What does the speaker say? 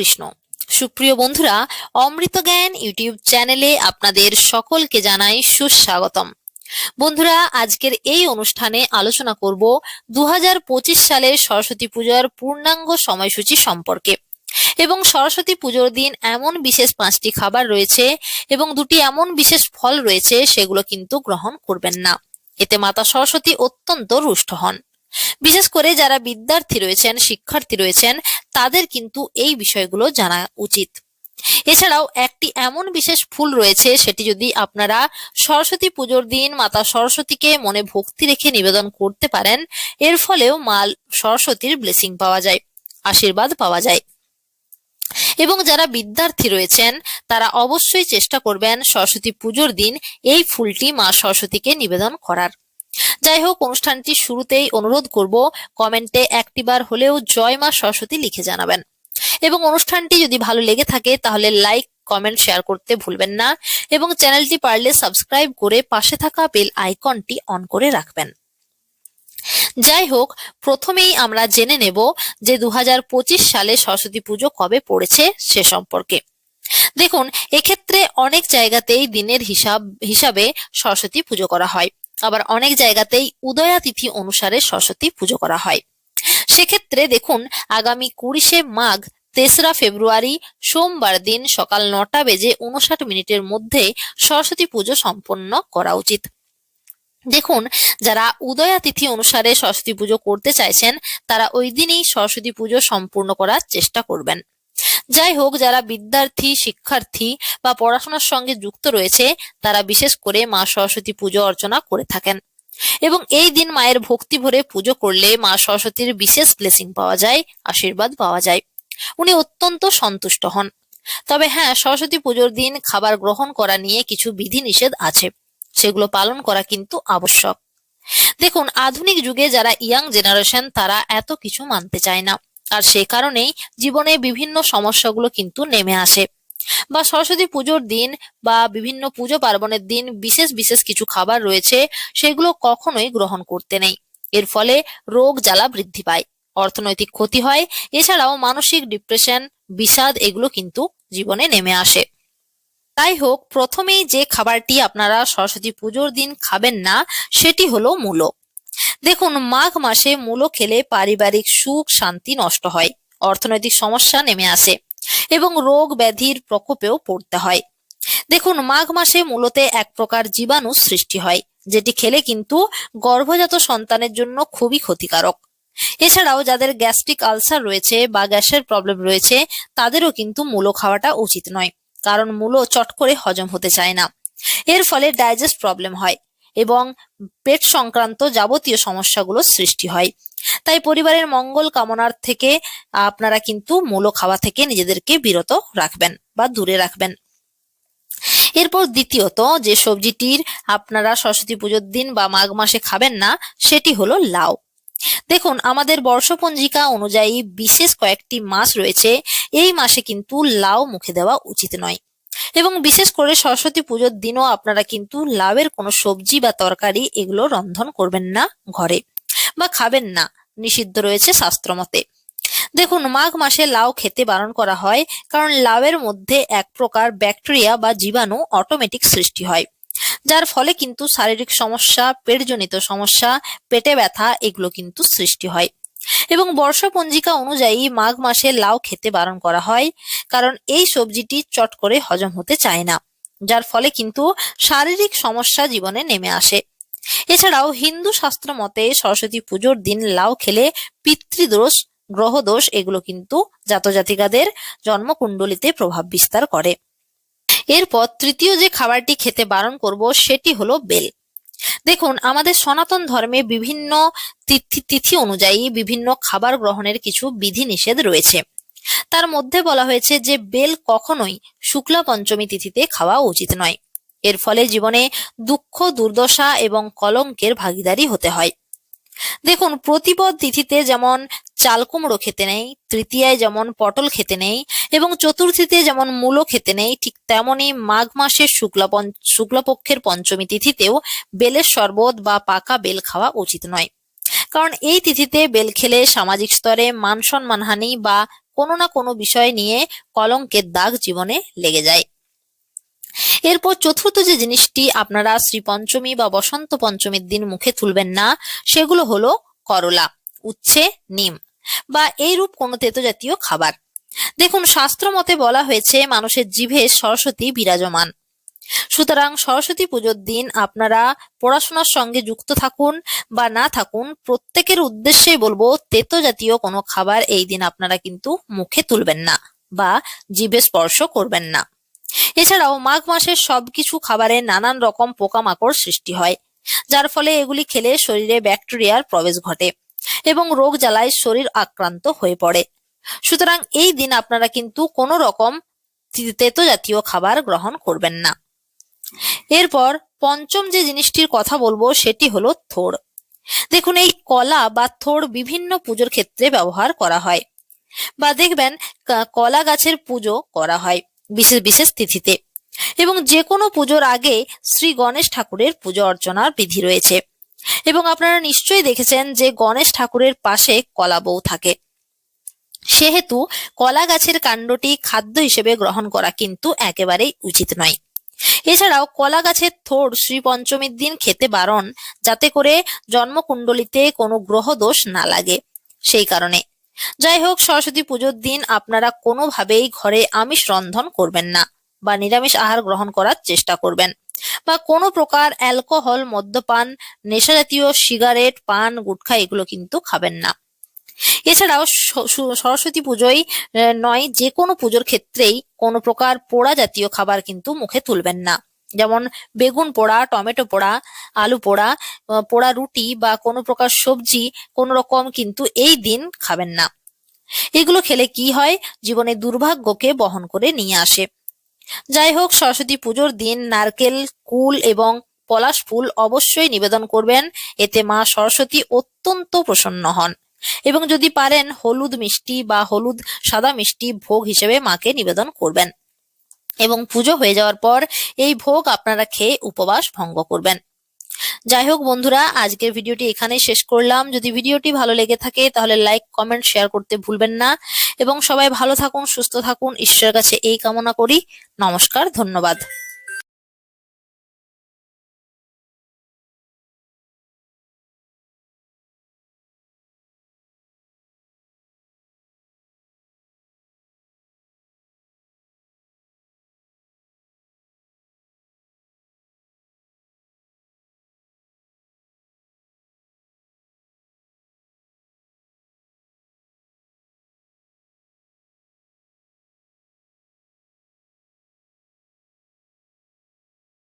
কৃষ্ণ সুপ্রিয় বন্ধুরা, অমৃত জ্ঞান ইউটিউব চ্যানেলে আপনাদের সকলকে জানাই সুস্বাগতম। বন্ধুরা, আজকের এই অনুষ্ঠানে আলোচনা করব দু সালের সরস্বতী পূজার পূর্ণাঙ্গ সময়সূচি সম্পর্কে। এবং সরস্বতী পুজোর দিন এমন বিশেষ পাঁচটি খাবার রয়েছে এবং দুটি এমন বিশেষ ফল রয়েছে সেগুলো কিন্তু গ্রহণ করবেন না। এতে মাতা সরস্বতী অত্যন্ত রুষ্ট হন। বিশেষ করে যারা বিদ্যার্থী রয়েছেন, শিক্ষার্থী রয়েছেন তাদের কিন্তু এই বিষয়গুলো জানা উচিত। এছাড়াও একটি এমন বিশেষ ফুল রয়েছে, সেটি যদি আপনারা সরস্বতী পুজোর দিন মাতা সরস্বতীকে মনে ভক্তি রেখে নিবেদন করতে পারেন, এর ফলেও মা সরস্বতীর ব্লেসিং পাওয়া যায়, আশীর্বাদ পাওয়া যায়। এবং যারা বিদ্যার্থী রয়েছেন, তারা অবশ্যই চেষ্টা করবেন সরস্বতী পুজোর দিন এই ফুলটি মা সরস্বতীকে নিবেদন করার। যাই হোক অনুষ্ঠানটি শুরুতেই অনুরোধ করব, কমেন্টে একটিবার হলেও জয় মা সরস্বতী লিখে জানাবেন। এবং অনুষ্ঠানটি যদি ভালো লেগে থাকে, তাহলে লাইক, কমেন্ট, শেয়ার করতে ভুলবেন না এবং চ্যানেলটি পারলে সাবস্ক্রাইব করে পাশে থাকা বেল আইকনটি অন করে রাখবেন। যাই হোক প্রথমেই আমরা জেনে নেব যে দু হাজার পঁচিশ সালে সরস্বতী পুজো কবে পড়েছে সে সম্পর্কে। দেখুন, এক্ষেত্রে অনেক জায়গাতেই দিনের হিসাব, হিসাবে সরস্বতী পুজো করা হয়। আবার অনেক জায়গাতেই উদয়া তিথি অনুসারে সরস্বতী পুজো করা হয়। সেক্ষেত্রে দেখুন, আগামী কুড়িশে মাঘ, তেসরা ফেব্রুয়ারি, সোমবার দিন সকাল নটা বেজে উনষাট মিনিটের মধ্যে সরস্বতী পুজো সম্পন্ন করা উচিত। দেখুন, যারা উদয়া তিথি অনুসারে সরস্বতী পুজো করতে চাইছেন, তারা ওই দিনই সরস্বতী পুজো সম্পূর্ণ করার চেষ্টা করবেন। যাই হোক, যারা বিদ্যার্থী, শিক্ষার্থী বা পড়াশোনার সঙ্গে যুক্ত রয়েছে, তারা বিশেষ করে মা সরস্বতী পুজো অর্চনা করে থাকেন। এবং এই দিন মায়ের ভক্তি ভরে পুজো করলে মা সরস্বতীর বিশেষ ব্লেসিং পাওয়া যায়, আশীর্বাদ পাওয়া যায়। উনি অত্যন্ত সন্তুষ্ট হন। তবে হ্যাঁ সরস্বতী পুজোর দিন খাবার গ্রহণ করা নিয়ে কিছু বিধি নিষেধ আছে। সেগুলো পালন করা কিন্তু আবশ্যক। দেখুন, আধুনিক যুগে যারা ইয়াং জেনারেশন, তারা এত কিছু মানতে চায় না। আর সে কারণেই জীবনে বিভিন্ন সমস্যাগুলো কিন্তু নেমে আসে। বা সরস্বতী পুজোর দিন বা বিভিন্ন পুজো পার্বণের দিন বিশেষ বিশেষ কিছু খাবার রয়েছে, সেগুলো কখনোই গ্রহণ করতে নেই। এর ফলে রোগ জ্বালা বৃদ্ধি পায়, অর্থনৈতিক ক্ষতি হয়, এছাড়াও মানসিক ডিপ্রেশন বিষাদ এগুলো কিন্তু জীবনে নেমে আসে। তাই হোক, প্রথমেই যে খাবারটি আপনারা সরস্বতী পুজোর দিন খাবেন না, সেটি হলো মূলো। দেখুন, মাঘ মাসে মূলো খেলে পারিবারিক সুখ, শান্তি নষ্ট হয়, অর্থনৈতিক সমস্যা নেমে আসে এবং রোগ ব্যাধির প্রকোপেও পড়তে হয়। দেখুন, মাঘ মাসে মূলতে এক প্রকার জীবাণু সৃষ্টি হয়, যেটি খেলে কিন্তু গর্ভজাত সন্তানের জন্য খুবই ক্ষতিকারক। এছাড়াও যাদের গ্যাস্ট্রিক আলসার রয়েছে বা গ্যাসের প্রবলেম রয়েছে, তাদেরও কিন্তু মূলো খাওয়াটা উচিত নয়, কারণ মূলো চট করে হজম হতে চায় না। এর ফলে ডাইজেস্ট প্রবলেম হয় এবং পেট সংক্রান্ত যাবতীয় সমস্যাগুলো সৃষ্টি হয়। তাই পরিবারের মঙ্গল কামনার থেকে আপনারা কিন্তু মূলো খাওয়া থেকে নিজেদেরকে বিরত রাখবেন বা দূরে রাখবেন। এরপর দ্বিতীয়ত, যে সবজিটির আপনারা সরস্বতী পুজোর দিন বা মাঘ মাসে খাবেন না, সেটি হলো লাউ। দেখুন, আমাদের বর্ষপঞ্জিকা অনুযায়ী বিশেষ কয়েকটি মাস রয়েছে। এই মাসে কিন্তু লাউ মুখে দেওয়া উচিত নয়। এবং বিশেষ করে সরস্বতী পুজোর দিনও আপনারা কিন্তু লাউয়ের কোনো সবজি বা তরকারি এগুলো রন্ধন করবেন না ঘরে বা খাবেন না। নিষিদ্ধ রয়েছে শাস্ত্রমতে দেখুন, মাঘ মাসে লাউ খেতে বারণ করা হয় কারণ লাউয়ের মধ্যে এক প্রকার ব্যাকটেরিয়া বা জীবাণু অটোমেটিক সৃষ্টি হয়। যার ফলে কিন্তু শারীরিক সমস্যা, পেটজনিত সমস্যা, পেটে ব্যথা এগুলো কিন্তু সৃষ্টি হয়। এবং বর্ষপঞ্জিকা অনুযায়ী মাঘ মাসে লাউ খেতে বারণ করা হয়, কারণ এই সবজিটি চট করে হজম হতে চায় না, যার ফলে কিন্তু শারীরিক সমস্যা জীবনে নেমে আসে। এছাড়াও হিন্দু শাস্ত্র মতে সরস্বতী পুজোর দিন লাউ খেলে পিতৃদোষ, গ্রহদোষ এগুলো কিন্তু জাতজাতিকাদের জন্মকুণ্ডলিতে প্রভাব বিস্তার করে। এরপর তৃতীয় যে খাবারটি খেতে বারণ করব সেটি হলো বেল। দেখুন, আমাদের সনাতন ধর্মে বিভিন্ন তিথি তিথি অনুযায়ী বিভিন্ন খাবার গ্রহণের কিছু বিধি নিষেধ রয়েছে। তার মধ্যে বলা হয়েছে যে, বেল কখনোই শুক্লা পঞ্চমী তিথিতে খাওয়া উচিত নয়। এর ফলে জীবনে দুঃখ, দুর্দশা এবং কলঙ্কের ভাগিদারি হতে হয়। দেখুন, প্রতিপদ তিথিতে যেমন চাল কুমড়ো খেতে নেই, তৃতীয়ায় যেমন পটল খেতে নেই এবং চতুর্থীতে যেমন মূলো খেতে নেই, ঠিক তেমনি মাঘ মাসের শুক্লা শুক্লপক্ষের পঞ্চমী তিথিতেও বেলের শরবত বা পাকা বেল খাওয়া উচিত নয়। কারণ এই তিথিতে বেল খেলে সামাজিক স্তরে মান সম্মানহানি বা কোনো না কোনো বিষয় নিয়ে কলঙ্কের দাগ জীবনে লেগে যায়। এরপর চতুর্থ যে জিনিসটি আপনারা শ্রী পঞ্চমী বা বসন্ত পঞ্চমীর দিন মুখে তুলবেন না, সেগুলো হলো করলা, উচ্ছে, নিম। বা এইরূপ কোনো তেতো জাতীয় খাবার। দেখুন, শাস্ত্র মতে বলা হয়েছে, মানুষের জিভে সরস্বতী বিরাজমান। সুতরাং সরস্বতী পুজোর দিন আপনারা পড়াশোনার সঙ্গে যুক্ত থাকুন বা না থাকুন, প্রত্যেকের উদ্দেশ্যেই বলব তেতো জাতীয় কোনো খাবার এই দিন আপনারা কিন্তু মুখে তুলবেন না বা জিভে স্পর্শ করবেন না। এছাড়াও মাঘ মাসের সবকিছু খাবারে নানান রকম পোকামাকড় সৃষ্টি হয়, যার ফলে এগুলি খেলে শরীরে ব্যাকটেরিয়ার প্রবেশ ঘটে। এবং রোগ জ্বালায় শরীর আক্রান্ত হয়ে পড়ে। সুতরাং এই দিন আপনারা কিন্তু কোনো রকম তেতো জাতীয় খাবার গ্রহণ করবেন না। এরপর পঞ্চম যে জিনিসটির কথা বলব সেটি হলো থোড়। দেখুন, এই কলা বা থোড় বিভিন্ন পুজোর ক্ষেত্রে ব্যবহার করা হয় বা দেখবেন কলা গাছের পুজো করা হয় বিশেষ বিশেষ তিথিতে এবং যে কোনো পুজোর আগে শ্রী গণেশ ঠাকুরের পুজো অর্চনার বিধি রয়েছে। এবং আপনারা নিশ্চয়ই দেখেছেন যে গণেশ ঠাকুরের পাশে কলা বউ থাকে। সেহেতু কলা গাছের কাণ্ডটি খাদ্য হিসেবে গ্রহণ করা কিন্তু একেবারেই উচিত নয়। এছাড়াও কলা গাছের থোড় শ্রী পঞ্চমীর দিন খেতে বারণ, যাতে করে জন্মকুণ্ডলিতে কোনো গ্রহ দোষ না লাগে। সেই কারণে। যাই হোক, সরস্বতী পুজোর দিন আপনারা কোনোভাবেই ঘরে আমিষ রন্ধন করবেন না বা নিরামিষ আহার গ্রহণ করার চেষ্টা করবেন। বা কোনো প্রকার অ্যালকোহল, মদ্যপান নেশা জাতীয় সিগারেট, পান, গুটখা এগুলো কিন্তু খাবেন না। এছাড়াও সরস্বতী পুজোয় নয় যে কোনো পুজোর ক্ষেত্রেই কোনো প্রকার পোড়া জাতীয় খাবার কিন্তু মুখে তুলবেন না। যেমন বেগুন পোড়া, টমেটো পোড়া, আলু পোড়া পোড়া রুটি বা কোনো প্রকার সবজি কোনো রকম কিন্তু এই দিন খাবেন না। এগুলো খেলে কি হয়? জীবনে দুর্ভাগ্যকে বহন করে নিয়ে আসে। যাই হোক সরস্বতী পুজোর দিন নারকেল, কুল এবং পলাশ ফুল অবশ্যই নিবেদন করবেন। এতে মা সরস্বতী অত্যন্ত প্রসন্ন হন। এবং যদি পারেন, হলুদ মিষ্টি বা হলুদ সাদা মিষ্টি ভোগ হিসেবে মাকে নিবেদন করবেন। এবং পুজো হয়ে যাওয়ার পর এই ভোগ আপনারা খেয়ে উপবাস ভঙ্গ করবেন। যাই হোক বন্ধুরা, আজকের ভিডিওটি এখানেই শেষ করলাম। যদি ভিডিওটি ভালো লেগে থাকে, তাহলে লাইক কমেন্ট শেয়ার করতে ভুলবেন না। এবং সবাই ভালো থাকুন সুস্থ থাকুন। ঈশ্বরের কাছে এই কামনা করি। নমস্কার ধন্যবাদ।